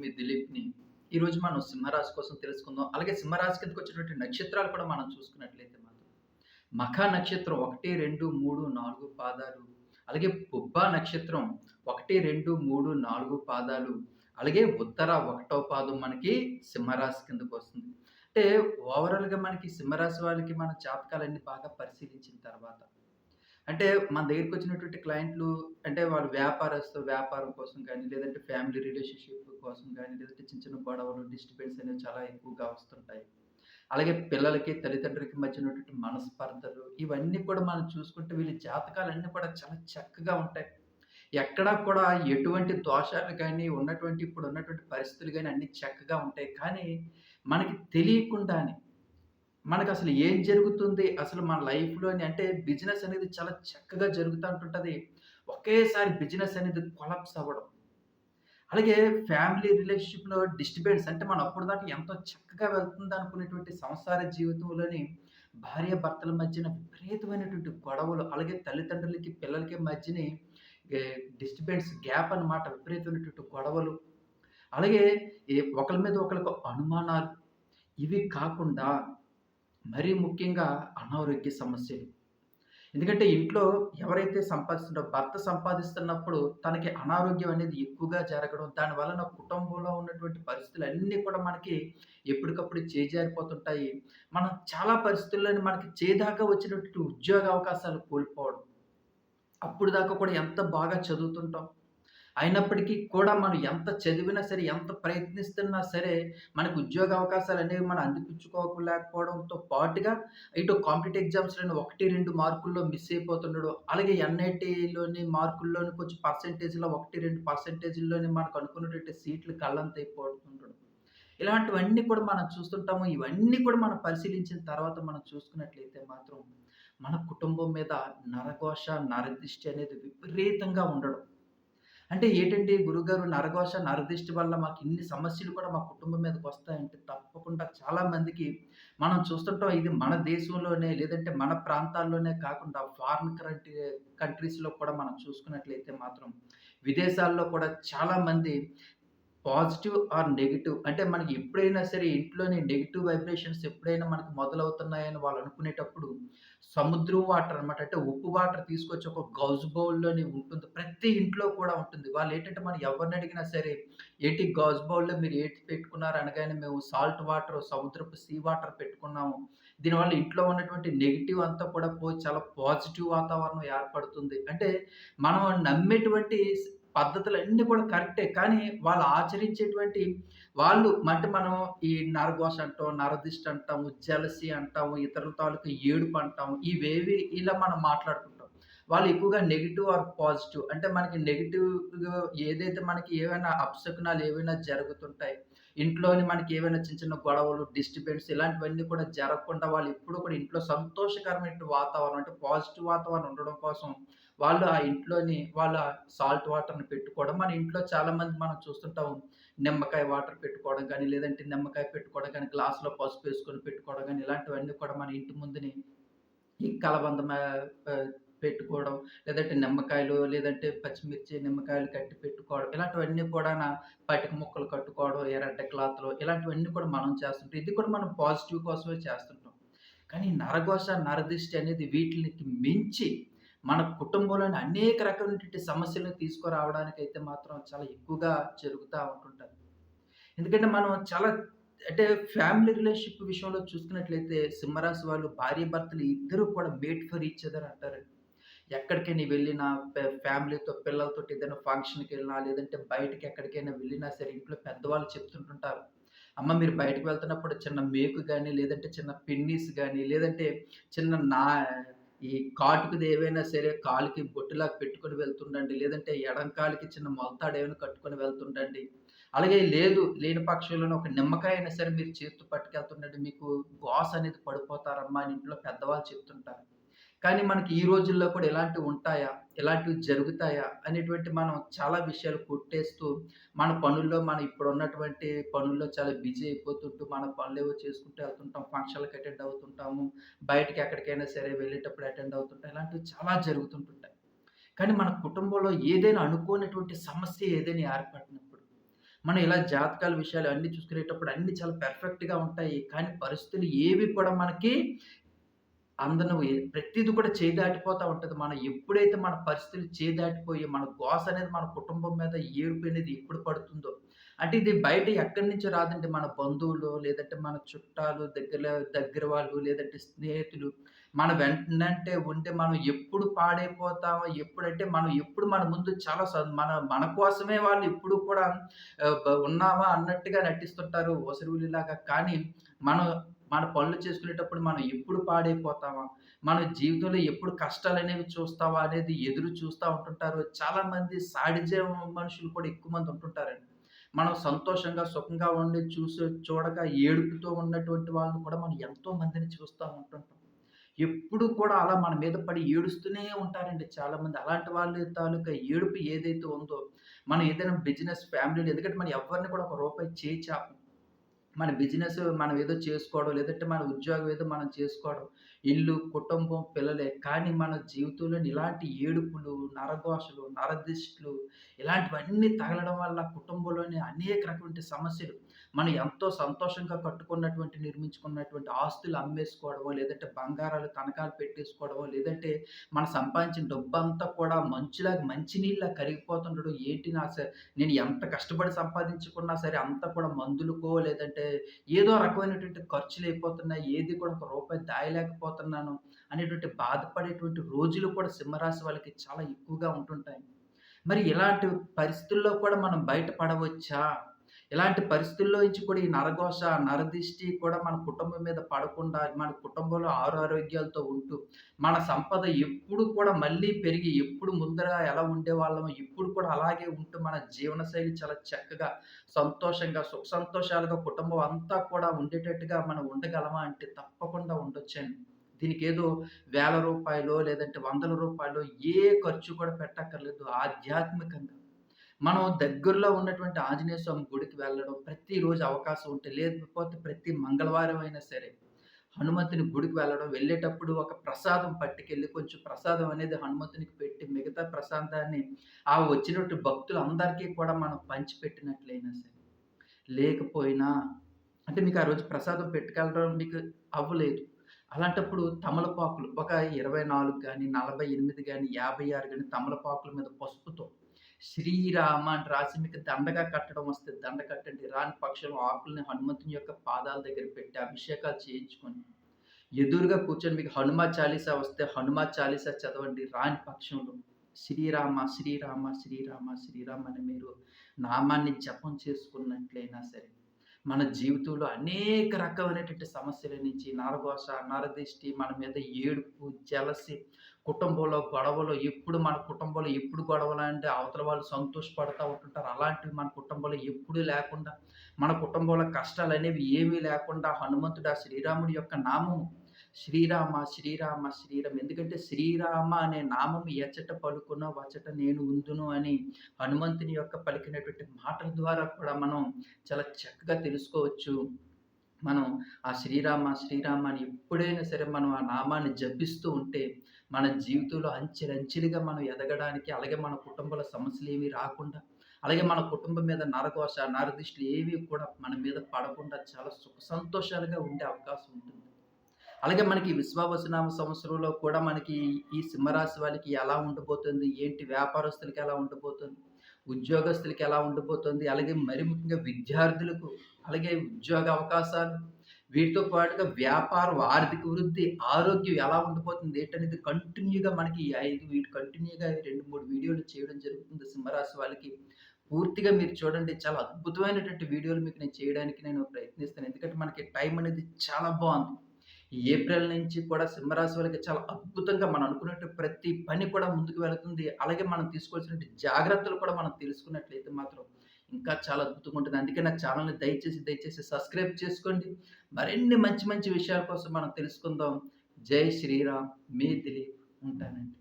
మీ దిలీప్‌ని. ఈరోజు మనం సింహరాశి కోసం తెలుసుకుందాం. అలాగే సింహరాశి కిందకు వచ్చేటువంటి నక్షత్రాలు కూడా మనం చూసుకున్నట్లయితే మాత్రం మఖా నక్షత్రం 1, 2, 3, 4 పాదాలు. అలాగే పుబ్బ నక్షత్రం 1, 2, 3, 4 పాదాలు. అలాగే ఉత్తర ఒకటో పాదం మనకి సింహరాశి కిందకు వస్తుంది అంటే ఓవరాల్‌గా మనకి సింహరాశి వాళ్ళకి మన జాతకాలన్నీ బాగా పరిశీలించిన తర్వాత అంటే మన దగ్గరికి వచ్చినటువంటి క్లయింట్లు అంటే వాళ్ళు వ్యాపారస్తు వ్యాపారం కోసం కానీ లేదంటే ఫ్యామిలీ రిలేషన్‌షిప్ కోసం కానీ లేదంటే చిన్న చిన్న గొడవలు, డిస్టర్బెన్స్ అనేవి చాలా ఎక్కువగా వస్తుంటాయి. అలాగే పిల్లలకి, తల్లిదండ్రులకి మధ్య ఉన్నటువంటి మనస్పర్ధలు ఇవన్నీ కూడా మనం చూసుకుంటే వీళ్ళ జాతకాలన్నీ కూడా చాలా చక్కగా ఉంటాయి. ఎక్కడా కూడా ఎటువంటి దోషాలు కానీ ఉన్నటువంటి ఇప్పుడు ఉన్నటువంటి పరిస్థితులు కానీ అన్ని చక్కగా ఉంటాయి. కానీ మనకి తెలియకుండానే మనకు అసలు ఏం జరుగుతుంది? అసలు మన లైఫ్‌లోని అంటే బిజినెస్ అనేది చాలా చక్కగా జరుగుతూ ఉంటుంటుంది ఒకేసారి బిజినెస్ అనేది కొలాప్స్ అవ్వడం. అలాగే ఫ్యామిలీ రిలేషన్‌షిప్‌లో డిస్టర్బెన్స్ అంటే మనం దాకా ఎంతో చక్కగా వెళ్తుందనుకునేటువంటి సంసార జీవితంలోని భార్యాభర్తల మధ్యన విపరీతమైనటువంటి గొడవలు, అలాగే తల్లిదండ్రులకి, పిల్లలకి మధ్యని డిస్టర్బెన్స్ గ్యాప్ అన్నమాట. విపరీతమైనటువంటి గొడవలు. అలాగే ఒకరి మీద ఒకరికి అనుమానాలు. ఇవి కాకుండా మరీ ముఖ్యంగా అనారోగ్య సమస్యలు. ఎందుకంటే ఇంట్లో ఎవరైతే సంపాదిస్తుంటారో భర్త సంపాదిస్తున్నప్పుడు తనకి అనారోగ్యం అనేది ఎక్కువగా జరగడం, దాని వలన కుటుంబంలో ఉన్నటువంటి పరిస్థితులన్నీ కూడా మనకి ఎప్పటికప్పుడు చేజారిపోతుంటాయి. మనం చాలా పరిస్థితుల్లోని మనకి చేదాకా వచ్చినటువంటి ఉద్యోగ అవకాశాలు కోల్పోవడం. అప్పుడు దాకా కూడా ఎంత బాగా చదువుతుంటాం. అయినప్పటికీ కూడా మనం ఎంత చదివినా సరే, ఎంత ప్రయత్నిస్తున్నా సరే, మనకు ఉద్యోగ అవకాశాలు అనేవి మనం అందిపుచ్చుకోలేకపోవడంతో పాటుగా, ఇటు కాంపిటీటివ్ ఎగ్జామ్స్‌లోని 1, 2 మార్కుల్లో మిస్ అయిపోతుండడం. అలాగే ఎన్‌ఐటీలోని మార్కుల్లోని కొంచెం పర్సెంటేజ్‌లో 1, 2 పర్సెంటేజ్‌ల్లోని మనకు అనుకున్నటువంటి సీట్లు గల్లంతైపోతుండడం. ఇలాంటివన్నీ కూడా మనం చూస్తుంటాము. ఇవన్నీ కూడా మనం పరిశీలించిన తర్వాత మనం చూసుకున్నట్లయితే మాత్రం, మన కుటుంబం మీద నరఘోష, నరదిష్టి అనేది విపరీతంగా ఉండడం. అంటే ఏంటంటే గురుగారు నరఘోష, నరదిష్టి వల్ల మాకు ఇన్ని సమస్యలు కూడా మా కుటుంబం మీదకొస్తాయంటే తప్పకుండా చాలా మందికి మనం చూస్తుంటాం. ఇది మన దేశంలోనే లేదంటే మన ప్రాంతాల్లోనే కాకుండా ఫారిన్ కంట్రీ కంట్రీస్‌లో కూడా మనం చూసుకున్నట్లయితే మాత్రం విదేశాల్లో కూడా చాలామంది పాజిటివ్ ఆర్ నెగిటివ్ అంటే మనకి ఎప్పుడైనా సరే ఇంట్లోని నెగిటివ్ వైబ్రేషన్స్ ఎప్పుడైనా మనకు మొదలవుతున్నాయని వాళ్ళు అనుకునేటప్పుడు సముద్రం వాటర్ అనమాట. అంటే ఉప్పు వాటర్ తీసుకొచ్చి ఒక గౌజ్ బౌల్లోనే ఉంటుంది. ప్రతి ఇంట్లో కూడా ఉంటుంది. వాళ్ళు ఏంటంటే మనం ఎవరిని అడిగినా సరే, "ఏటి గౌజ్ బౌల్‌లో మీరు ఏటి పెట్టుకున్నారు?" అనగానే మేము సాల్ట్ వాటర్, సముద్రపు సీ వాటర్ పెట్టుకున్నాము. దీనివల్ల ఇంట్లో ఉన్నటువంటి నెగిటివ్ అంతా కూడా పోయి చాలా పాజిటివ్ వాతావరణం ఏర్పడుతుంది. అంటే మనం నమ్మేటువంటి పద్ధతులు అన్నీ కూడా కరెక్టే. కానీ వాళ్ళు ఆచరించేటువంటి వాళ్ళు అంటే మనం ఈ నరఘోష అంటాం, నరదిష్టి అంటాము, జలసి అంటాము, ఇతరుల తాలూకు ఏడుపు అంటాము. ఇవేవి ఇలా మనం మాట్లాడుకుంటాం. వాళ్ళు ఎక్కువగా నెగిటివ్ ఆర్ పాజిటివ్ అంటే మనకి నెగెటివ్‌గా ఏదైతే మనకి ఏవైనా అప్సకునాలు ఏవైనా జరుగుతుంటాయి. ఇంట్లోని మనకి ఏవైనా చిన్న చిన్న గొడవలు, డిస్టర్బెన్స్ ఇలాంటివన్నీ కూడా జరగకుండా వాళ్ళు ఎప్పుడూ కూడా ఇంట్లో సంతోషకరమైన వాతావరణం అంటే పాజిటివ్ వాతావరణం ఉండడం కోసం వాళ్ళు ఆ ఇంట్లోని వాళ్ళ సాల్ట్ వాటర్‌ని పెట్టుకోవడం. మన ఇంట్లో చాలామంది మనం చూస్తుంటాం. నిమ్మకాయ వాటర్ పెట్టుకోవడం కానీ లేదంటే నిమ్మకాయ పెట్టుకోవడం గానీ, గ్లాస్‌లో పసుపేసుకొని పెట్టుకోవడం కానీ ఇలాంటివన్నీ కూడా మన ఇంటి ముందుని ఈ కలబంద పెట్టుకోవడం, లేదంటే నిమ్మకాయలు, లేదంటే పచ్చిమిర్చి, నిమ్మకాయలు కట్టి పెట్టుకోవడం. ఇలాంటివన్నీ కూడాన పటిక ముక్కలు కట్టుకోవడం, ఎర్రటి క్లాత్లు ఇలాంటివన్నీ కూడా మనం చేస్తుంటాం. ఇది కూడా మనం పాజిటివ్ కోసమే చేస్తుంటాం. కానీ నరఘోష, నరదిష్టి అనేది వీటికి మించి మన కుటుంబంలోని అనేక రకమైనటువంటి సమస్యలను అయితే మాత్రం చాలా ఎక్కువగా జరుగుతూ ఉంటుంటుంది ఎందుకంటే మనం చాలా అంటే ఫ్యామిలీ రిలేషన్‌షిప్ విషయంలో చూసుకున్నట్లయితే సింహరాశి వాళ్ళు భార్యాభర్తలు ఇద్దరూ కూడా మేట్ ఫర్ ఈచ్ అదర్ ఎక్కడికైనా వెళ్ళినా ఫ్యామిలీతో పిల్లలతో ఏదైనా ఫంక్షన్కి వెళ్ళినా లేదంటే బయటకి ఎక్కడికైనా వెళ్ళినా సరే ఇంట్లో పెద్దవాళ్ళు చెప్తుంటుంటారు. అమ్మ మీరు బయటకి వెళ్తున్నప్పుడు చిన్న మేకు కానీ లేదంటే చిన్న పిన్నీస్ కానీ లేదంటే చిన్న నా ఈ కాటుకు ఏవైనా సరే కాలుకి బొట్టులాగా పెట్టుకొని వెళ్తుండండి. లేదంటే ఎడం కాలుకి చిన్న మొలతాడు ఏమైనా కట్టుకొని వెళ్తుండండి. అలాగే లేదు లేని పక్షంలోనే ఒక నిమ్మకాయ అయినా సరే మీరు చేతు పట్టుకెళ్తుండండి. మీకు గోస్ అనేది పడిపోతారమ్మా అని ఇంట్లో పెద్దవాళ్ళు చెప్తుంటారు. కానీ మనకి ఈ రోజుల్లో కూడా ఇలాంటివి ఉంటాయా? ఇలాంటివి జరుగుతాయా? అనేటువంటి మనం చాలా విషయాలు కొట్టేస్తూ, మన పనుల్లో మనం ఇప్పుడున్నటువంటి పనుల్లో చాలా బిజీ అయిపోతుంటూ, మన పనులు ఏవో చేసుకుంటూ వెళ్తుంటాం. ఫంక్షన్లకు అటెండ్ అవుతుంటాము. బయటకి ఎక్కడికైనా సరే వెళ్ళేటప్పుడు అటెండ్ అవుతుంటాం. ఇలాంటివి చాలా జరుగుతుంటుంటాయి. కానీ మన కుటుంబంలో ఏదైనా అనుకోనటువంటి సమస్య ఏదైనా ఏర్పడినప్పుడు, మనం ఇలా జాతకాల విషయాలు అన్నీ చూసుకునేటప్పుడు అన్నీ చాలా పెర్ఫెక్ట్గా ఉంటాయి. కానీ పరిస్థితులు ఏవి కూడా మనకి అందరూ ప్రతిదీ కూడా చేయి దాటిపోతూ ఉంటుంది మనం ఎప్పుడైతే మన పరిస్థితులు చేయి దాటిపోయి మన గోస అనేది మన కుటుంబం మీద ఏడుపు అనేది ఎప్పుడు పడుతుందో, అంటే ఇది బయట ఎక్కడి నుంచి రాదండి. మన బంధువులు, లేదంటే మన చుట్టాలు, దగ్గర దగ్గర వాళ్ళు, లేదంటే స్నేహితులు మన వెంటనంటే ఉంటే మనం ఎప్పుడు పాడైపోతామో, ఎప్పుడంటే మనం ఎప్పుడు మన ముందు చాలా మన మన కోసమే వాళ్ళు ఎప్పుడు కూడా ఉన్నామా అన్నట్టుగా నటిస్తుంటారు ఒసరువులిలాగా. కానీ మనం మన పనులు చేసుకునేటప్పుడు మనం ఎప్పుడు పాడైపోతామా? మన జీవితంలో ఎప్పుడు కష్టాలు అనేవి చూస్తావా అనేది ఎదురు చూస్తా ఉంటుంటారు. చాలామంది సాడిజం మనుషులు కూడా ఎక్కువ మంది ఉంటుంటారండి. మనం సంతోషంగా, సుఖంగా ఉండి చూసి చూడక ఏడుపుతో ఉన్నటువంటి వాళ్ళని కూడా మనం ఎంతో మందిని చూస్తూ ఉంటుంటాం. ఎప్పుడు కూడా అలా మన మీద పడి ఏడుస్తూనే ఉంటారండి చాలామంది. అలాంటి వాళ్ళ తాలూకా ఏడుపు ఏదైతే ఉందో, మనం ఏదైనా బిజినెస్ ఫ్యామిలీలో ఎందుకంటే మనం ఎవ్వరిని కూడా ఒక రూపాయి చేయి చాపం. మన బిజినెస్ మనం ఏదో చేసుకోవడం, లేదంటే మన ఉద్యోగం ఏదో మనం చేసుకోవడం. ఇల్లు, కుటుంబం, పిల్లలే. కానీ మన జీవితంలోని ఇలాంటి ఏడుపులు, నరఘోషలు, నరదిష్టులు ఇలాంటివన్నీ తగలడం వల్ల కుటుంబంలోని అనేక రకమైన సమస్యలు మనం ఎంతో సంతోషంగా కట్టుకున్నటువంటి, నిర్మించుకున్నటువంటి ఆస్తులు అమ్మేసుకోవడమో, లేదంటే బంగారాలు తనఖాలు పెట్టేసుకోవడమో, లేదంటే మనం సంపాదించిన డబ్బు అంతా కూడా మంచులాగా మంచినీళ్ళ కరిగిపోతుండడం. ఏంటి నా సరే నేను ఎంత కష్టపడి సంపాదించుకున్నా సరే అంతా కూడా మందులకో, లేదంటే ఏదో రకమైనటువంటి ఖర్చులు అయిపోతున్నాయి ఏది కూడా ఒక రూపాయి దాయలేకపోతున్నాను అనేటువంటి బాధపడేటువంటి రోజులు కూడా సింహరాశి వాళ్ళకి చాలా ఎక్కువగా ఉంటుంటాయి. మరి ఇలాంటి పరిస్థితుల్లో కూడా మనం బయటపడవచ్చా ఇలాంటి పరిస్థితుల్లో నుంచి కూడా ఈ నరఘోష, నరదిష్టి కూడా మన కుటుంబం మీద పడకుండా, మన కుటుంబంలో ఆరోగ్యాలతో ఉంటూ, మన సంపద ఎప్పుడు కూడా మళ్ళీ పెరిగి, ఎప్పుడు ముందర ఎలా ఉండేవాళ్ళమో ఇప్పుడు కూడా అలాగే ఉంటూ, మన జీవనశైలి చాలా చక్కగా, సంతోషంగా, సుఖ సంతోషాలుగా కుటుంబం అంతా కూడా ఉండేటట్టుగా మనం ఉండగలమా అంటే తప్పకుండా ఉండొచ్చండి. దీనికేదో వేల రూపాయలు లేదంటే వందల రూపాయలు ఏ ఖర్చు కూడా పెట్టక్కర్లేదు. ఆధ్యాత్మికంగా మనం దగ్గరలో ఉన్నటువంటి ఆంజనేయ స్వామి గుడికి వెళ్ళడం ప్రతిరోజు అవకాశం ఉంటే, లేకపోతే ప్రతి మంగళవారం అయినా సరే, హనుమంతుని గుడికి వెళ్ళడం, వెళ్ళేటప్పుడు ఒక ప్రసాదం పట్టుకెళ్ళి కొంచెం ప్రసాదం అనేది హనుమంతునికి పెట్టి, మిగతా ప్రసాదాన్ని ఆ వచ్చినటువంటి భక్తులందరికీ కూడా మనం పంచిపెట్టినట్లయినా సరే, లేకపోయినా అంటే మీకు ఆ రోజు ప్రసాదం పెట్టుకెళ్ళడం మీకు అవ్వలేదు. అలాంటప్పుడు తమలపాకులు ఒక ఇరవై నాలుగు కానీ నలభై ఎనిమిది కానీ యాభై ఆరు కానీ తమలపాకుల మీద పసుపుతో శ్రీరామ అని రాసి మీకు దండగా కట్టడం వస్తే దండ కట్టండి. రాని పక్షంలో ఆకుల్ని హనుమంతుని యొక్క పాదాల దగ్గర పెట్టి అభిషేకాలు చేయించుకొని, ఎదురుగా కూర్చొని మీకు హనుమ చాలీసా వస్తే హనుమ చాలీసా చదవండి. రాని పక్షంలో శ్రీరామ, శ్రీరామ, శ్రీరామ, శ్రీరామ అని మీరు నామాన్ని జపం చేసుకున్నట్లయినా సరే, మన జీవితంలో అనేక రకమైనటువంటి సమస్యల నుంచి నరఘోష, నరదిష్టి, మన మీద ఏడుపు, జలసి కుటుంబంలో గొడవలు ఎప్పుడు మన కుటుంబంలో ఎప్పుడు గొడవలు అంటే అవతల వాళ్ళు సంతోషపడతా ఉంటుంటారు. అలాంటివి మన కుటుంబంలో ఎప్పుడూ లేకుండా, మన కుటుంబంలో కష్టాలు అనేవి ఏమీ లేకుండా హనుమంతుడు ఆ శ్రీరాముడి యొక్క నామము శ్రీరామ, శ్రీరామ, శ్రీరామ ఎందుకంటే శ్రీరామ అనే నామం ఎచ్చట పలుకున వచ్చట నేను ఉందును అని హనుమంతుని యొక్క పలికినటువంటి మాటల ద్వారా కూడా మనం చాలా చక్కగా తెలుసుకోవచ్చు. మనం ఆ శ్రీరామ, శ్రీరామ అని ఎప్పుడైనా సరే మనం ఆ నామాన్ని జపిస్తూ ఉంటే, మన జీవితంలో అంచెలంచెలుగా మనం ఎదగడానికి, అలాగే మన కుటుంబంలో సమస్యలేమీ రాకుండా, అలాగే మన కుటుంబం మీద నరకోశ నరదిష్టులు ఏవి కూడా మన మీద పడకుండా చాలా సుఖ సంతోషాలుగా ఉండే అవకాశం ఉంటుంది. అలాగే మనకి విశ్వావసునామ సంవత్సరంలో కూడా మనకి ఈ సింహరాశి వాళ్ళకి ఎలా ఉండబోతుంది? ఏంటి వ్యాపారస్తులకి ఎలా ఉండబోతుంది? ఉద్యోగస్తులకి ఎలా ఉండబోతుంది? అలాగే మరి ముఖ్యంగా విద్యార్థులకు, అలాగే ఉద్యోగ అవకాశాలు, వీటితో పాటుగా వ్యాపారం, ఆర్థిక వృద్ధి, ఆరోగ్యం ఎలా ఉండిపోతుంది ఏంటనేది కంటిన్యూగా మనకి ఐదు వీటి కంటిన్యూగా 2, 3 వీడియోలు చేయడం జరుగుతుంది సింహరాశి వాళ్ళకి. పూర్తిగా మీరు చూడండి. చాలా అద్భుతమైనటువంటి వీడియోలు మీకు నేను చేయడానికి నేను ప్రయత్నిస్తాను. ఎందుకంటే మనకి టైం అనేది చాలా బాగుంది ఏప్రిల్ నుంచి కూడా సింహరాశి వాళ్ళకి చాలా అద్భుతంగా మనం అనుకున్నట్టు ప్రతి పని కూడా ముందుకు వెళుతుంది. అలాగే మనం తీసుకోవాల్సినటువంటి జాగ్రత్తలు కూడా మనం తెలుసుకున్నట్లయితే మాత్రం ఇంకా చాలా అద్భుతంగా ఉంటుంది. అందుకే నా ఛానల్ని దయచేసి, దయచేసి సబ్స్క్రైబ్ చేసుకోండి. మరిన్ని మంచి మంచి విషయాల కోసం మనం తెలుసుకుందాం. జై శ్రీరామ్. మీ దిలీప్. ఉంటానండి.